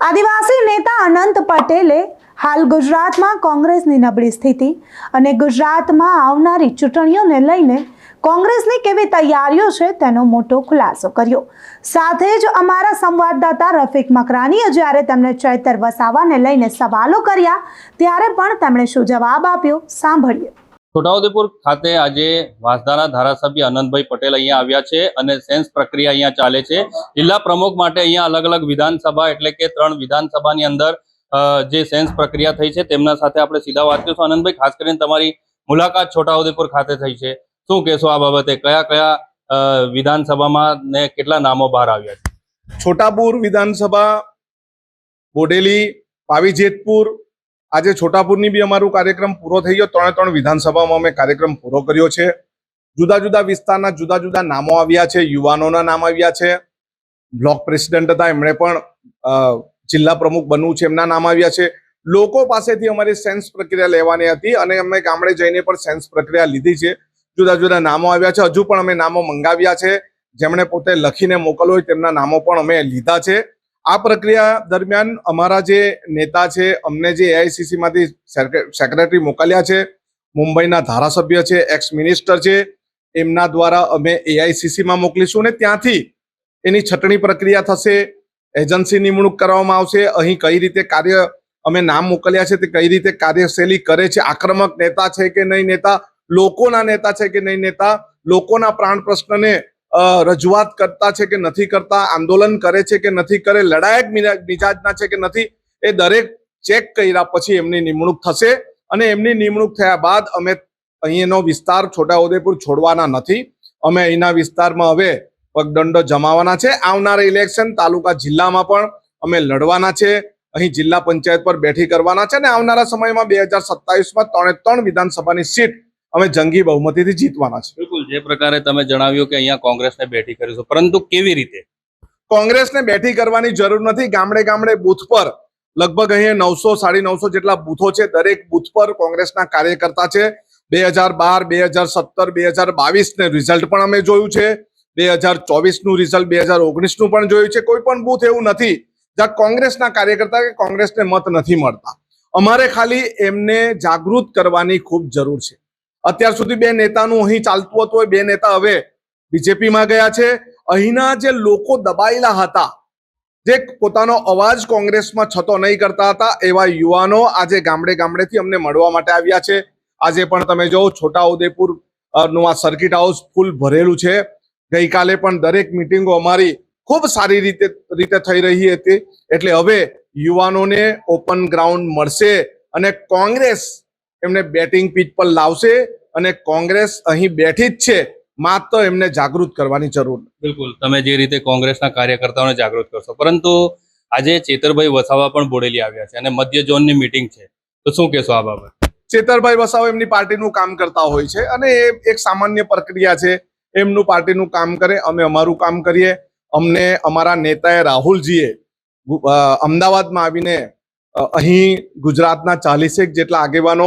આદિવાસી નેતા અનંત પટેલે હાલ ગુજરાતમાં કોંગ્રેસની નબળી સ્થિતિ અને ગુજરાતમાં આવનારી ચૂંટણીઓને લઈને કોંગ્રેસની કેવી તૈયારીઓ છે તેનો મોટો ખુલાસો કર્યો. સાથે જ અમારા સંવાદદાતા રફીક મકરાનીએ જ્યારે તેમણે ચૈતર વસાવાને લઈને સવાલો કર્યા, ત્યારે પણ તેમણે શું જવાબ આપ્યો? સાંભળીએ. છોટાઉદેપુર ખાતે આજે વાંસદાના ધારાસભ્ય આનંદભાઈ પટેલ અહીંયા આવ્યા છે અને સેન્સ પ્રક્રિયા અહીંયા ચાલે છે. જિલ્લા પ્રમુખ માટે અહીંયા અલગ અલગ વિધાનસભા એટલે કે ત્રણ વિધાનસભાની અંદર જે સેન્સ પ્રક્રિયા થઈ છે તેમના સાથે આપણે સીધા વાત કરીશું. આનંદભાઈ ખાસ કરીને તમારી મુલાકાત છોટાઉદેપુર ખાતે થઈ છે. શું કહેશો આ બાબતે? કયા કયા વિધાનસભામાં ને કેટલા નામો બહાર આવ્યા છે? છોટાપુર વિધાનસભા, બોડેલી પાવી જેતપુર આજે છોટાપુરની બી અમારું કાર્યક્રમ પૂરો થઈ ગયો. ત્રણે ત્રણ વિધાનસભામાં અમે કાર્યક્રમ પૂરો કર્યો છે. જુદા જુદા વિસ્તારના જુદા જુદા નામો આવ્યા છે. યુવાનોના નામ આવ્યા છે. બ્લોક પ્રેસિડેન્ટ હતા, એમણે પણ જિલ્લા પ્રમુખ બનવું છે એમના નામ આવ્યા છે. લોકો પાસેથી અમારી સેન્સ પ્રક્રિયા લેવાની હતી અને અમે ગામડે જઈને પણ સેન્સ પ્રક્રિયા લીધી છે. જુદા જુદા નામો આવ્યા છે. હજુ પણ અમે નામો મંગાવ્યા છે. જેમણે પોતે લખીને મોકલો હોય તેમના નામો પણ અમે લીધા છે. આ પ્રક્રિયા દરમિયાન અમારા જે નેતા છે, અમને જે એઆઈસીસી માંથી સેક્રેટરી મોકલ્યા છે, મુંબઈના ધારાસભ્ય છે એક્સ મિનિસ્ટર છે, એમના દ્વારા અમે એઆઈસીસીમાં મોકલીશું અને ત્યાંથી એની છટણી પ્રક્રિયા થશે, એજન્સી નિમણૂક કરવામાં આવશે, અહીં કઈ રીતે કાર્ય અમે નામ મોકલ્યા છે, તે કઈ રીતે કાર્યશૈલી કરે છે, આક્રમક નેતા છે કે નહીં નેતા, લોકોના નેતા છે કે નહીં નેતા, લોકોના પ્રાણ પ્રશ્નને રજૂઆત કરતા છે કે નથી કરતા, આંદોલન કરે છે કે નથી કરે, લડાયક મિજા- મિજાજના છે કે નથી, એ દરેક ચેક કર્યા પછી એમની નિમણૂક થશે અને એમની નિમણૂક થયા બાદ અમે અહીંનો વિસ્તાર છોટાઉદેપુર છોડવાના નથી. અમે અહીંના વિસ્તારમાં હવે પગદંડો જમાવાના છે. આવનારા ઇલેક્શન તાલુકા જિલ્લામાં પણ અમે લડવાના છે. અહીં જિલ્લા પંચાયત પર બેઠી કરવાના છે અને આવનારા સમયમાં બે હજાર સત્તાવીસમાં ત્રણે ત્રણ વિધાનસભાની સીટ અમે જંગી બહુમતીથી જીતવાના છે. બિલકુલ જે પ્રકારે તમે જણાવ્યું કે અહીંયા કોંગ્રેસને બેઠી કરીશું પરંતુ કેવી રીતે? કોંગ્રેસને બેઠી કરવાની જરૂર નથી. ગામડે ગામડે બૂથ પર લગભગ અહીંયા નવસો સાડી નવસો જેટલા બૂથો છે. દરેક બૂથ પર કોંગ્રેસના કાર્યકર્તા છે. બે હજાર બાર બે હજાર સત્તર બે હજાર બાવીસને રિઝલ્ટ પણ અમે જોયું છે. બે હજાર ચોવીસનું રિઝલ્ટ બે હજાર ઓગણીસનું પણ જોયું છે. કોઈ પણ બૂથ એવું નથી જ્યાં કોંગ્રેસના કાર્યકર્તા કે કોંગ્રેસને મત નથી મળતા. અમારે ખાલી એમને જાગૃત કરવાની ખૂબ જરૂર છે. અત્યાર સુધી બે નેતાનું અહીં ચાલતું હતું એ બે નેતા હવે બીજેપીમાં ગયા છે. અહીંના જે લોકો દબાયેલા હતા, જે પોતાનો અવાજ કોંગ્રેસમાં છતો નહીં કરતા હતા, એવા યુવાનો આજે ગામડે ગામડેથી અમને મળવા માટે આવ્યા છે. આજે પણ તમે જો છોટાઉદેપુરનું આ સર્કિટ હાઉસ ફૂલ ભરેલું છે. ગઈકાલે પણ દરેક મિટિંગો અમારી ખૂબ સારી રીતે રીતે થઈ રહી હતી. એટલે હવે યુવાનોને ઓપન ગ્રાઉન્ડ મળશે અને કોંગ્રેસ એમને બેટિંગ પીચ પર લાવશે અને કોંગ્રેસ અહીં બેઠી જ છે. માત્ર એમને જાગૃત કરવાની જરૂર બિલકુલ. તમે જે રીતે કોંગ્રેસના કાર્યકર્તાઓને જાગૃત કરશો. પરંતુ આજે ચેતરભાઈ વસાવા પણ બોડેલી આવ્યા છે અને મધ્ય ઝોનની મીટિંગ છે. તો શું કહેશો આ બાબત? ચેતરભાઈ વસાવ એમની પાર્ટીનું કામ કરતા હોય છે અને એ એક સામાન્ય પ્રક્રિયા છે. એમનું પાર્ટીનું કામ કરે અમે અમારું કામ કરીએ. અમને અમારા નેતાએ રાહુલજીએ અમદાવાદમાં આવીને અહીં ગુજરાતના ચાલીસેક જેટલા આગેવાનો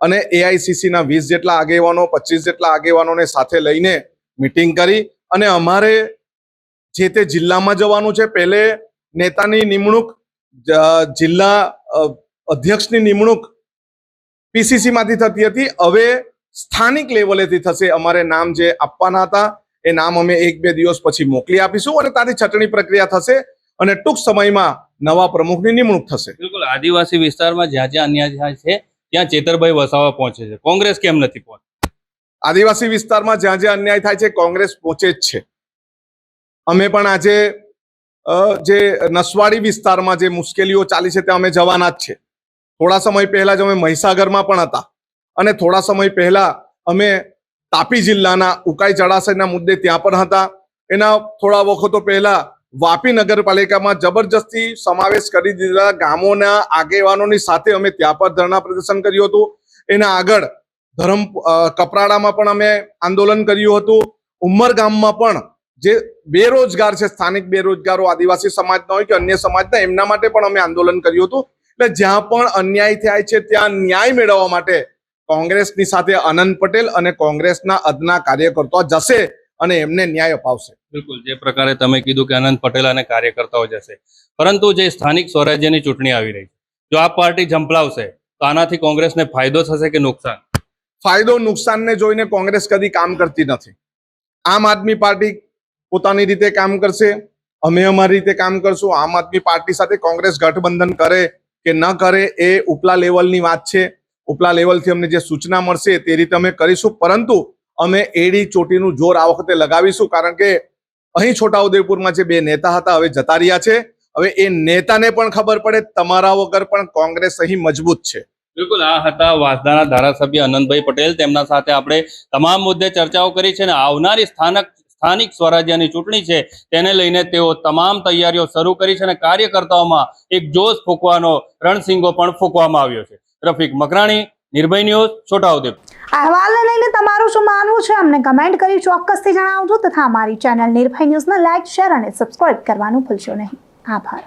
અને એઆઈસીસીના વીસ જેટલા આગેવાનો, પચીસ જેટલા આગેવાનોને સાથે લઈને મિટિંગ કરી અને અમારે જે તે જિલ્લામાં જવાનું છે પહેલે નેતાની નિમણૂક જિલ્લા અધ્યક્ષની નિમણૂક પીસીસીમાંથી થતી હતી. હવે સ્થાનિક લેવલેથી થશે. અમારે નામ જે આપવાના હતા, એ નામ અમે એક બે દિવસ પછી મોકલી આપીશું અને ત્યાંથી છટણી પ્રક્રિયા થશે અને ટૂંક સમયમાં નવા પ્રમુખની નિમણૂક થશે. બિલકુલ. આદિવાસી વિસ્તારમાં જ્યાં જ્યાં અન્યાય છે ત્યાં ચેતરભાઈ વસાવા પહોંચે છે. કોંગ્રેસ કેમ નથી પહોંચતી? આદિવાસી વિસ્તારમાં જ્યાં જ્યાં અન્યાય થાય છે, કોંગ્રેસ પહોંચે જ છે. અમે પણ આજે જે નસવાડી વિસ્તારમાં જે મુશ્કેલીઓ ચાલી છે, ત્યાં અમે જવાના જ છે. થોડા સમય પહેલા જ અમે મહીસાગરમાં પણ હતા. અને થોડા સમય પહેલા અમે તાપી જિલ્લાના ઉકાઈ જળાશયના મુદ્દે ત્યાં પણ હતા. એના થોડા વખતો પહેલા વાપી નગરપાલિકામાં જબરજસ્તી સમાવેશ કરી દીધેલા ગામોના આગેવાનોની સાથે અમે ત્યાં પર ધરણા પ્રદર્શન કર્યું હતું. એના આગળ ધરમ કપરાડામાં પણ અમે આંદોલન કર્યું હતું. ઉમર ગામમાં પણ જે બેરોજગાર છે, સ્થાનિક બેરોજગારો, આદિવાસી સમાજના હોય કે અન્ય સમાજના, એમના માટે પણ અમે આંદોલન કર્યું હતું. એટલે જ્યાં પણ અન્યાય થાય છે, ત્યાં ન્યાય મેળવવા માટે કોંગ્રેસની સાથે અનંત પટેલ અને કોંગ્રેસના અદના કાર્યકર્તાઓ જશે. અને એમને ન્યાય અપાવશે. બિલકુલ જે પ્રકારે તમે કીધું કે અનંત પટેલ અને કાર્યકર્તાઓ જશે. પરંતુ જે સ્થાનિક સ્વરાજ્યની ચૂંટણી આવી રહી છે જો આ પાર્ટી ઝંપલાવશે તો આનાથી કોંગ્રેસને ફાયદો થશે કે નુકસાન? ફાયદો નુકસાનને જોઈને કોંગ્રેસ કદી કામ કરતી નથી. આમ આદમી પાર્ટી પોતાની રીતે કામ કરશે અમે અમારી રીતે કામ કરશું આમ આદમી પાર્ટી સાથે કોંગ્રેસ ગઠબંધન કરે કે ન કરે એ ઉપલા લેવલની વાત છે. ઉપલા લેવલથી અમને જે સૂચના મળશે તે રીતે અમે કરીશું પરંતુ અમે એડી ચોટીનું જોર આ વખતે લગાવીશું કારણ કે અહીં છોટાઉદેપુરમાં જે બે નેતા હતા, હવે જતા રહ્યા છે. હવે એ નેતાને પણ ખબર પડે, તમારા વગર પણ કોંગ્રેસ અહીં મજબૂત છે. બિલકુલ, આ હતા વાસદાના ધારાસભ્ય અનંતભાઈ પટેલ. તેમના સાથે આપણે તમામ મુદ્દે ચર્ચાઓ કરી છે અને આવનારી સ્થાનક, સ્થાનિક સ્વરાજ્યની ચૂંટણી છે, તેને લઈને તેઓ તમામ તૈયારીઓ શરૂ કરી છે અને કાર્યકર્તાઓમાં એક જોશ ફૂંકવાનો રણસિંગો પણ ફૂંકવામાં આવ્યો છે. રફીક મકરાણી નિર્ભય ન્યૂઝ, છોટાઉદેપુર. અહેવાલને લઈને તમારું શું માનવું છે? અમને કમેન્ટ કરી ચોક્કસથી જણાવજો તથા અમારી ચેનલ નિર્ભય ન્યૂઝને લાઇક શેર અને સબસ્ક્રાઇબ કરવાનું ભૂલશો નહીં. આભાર.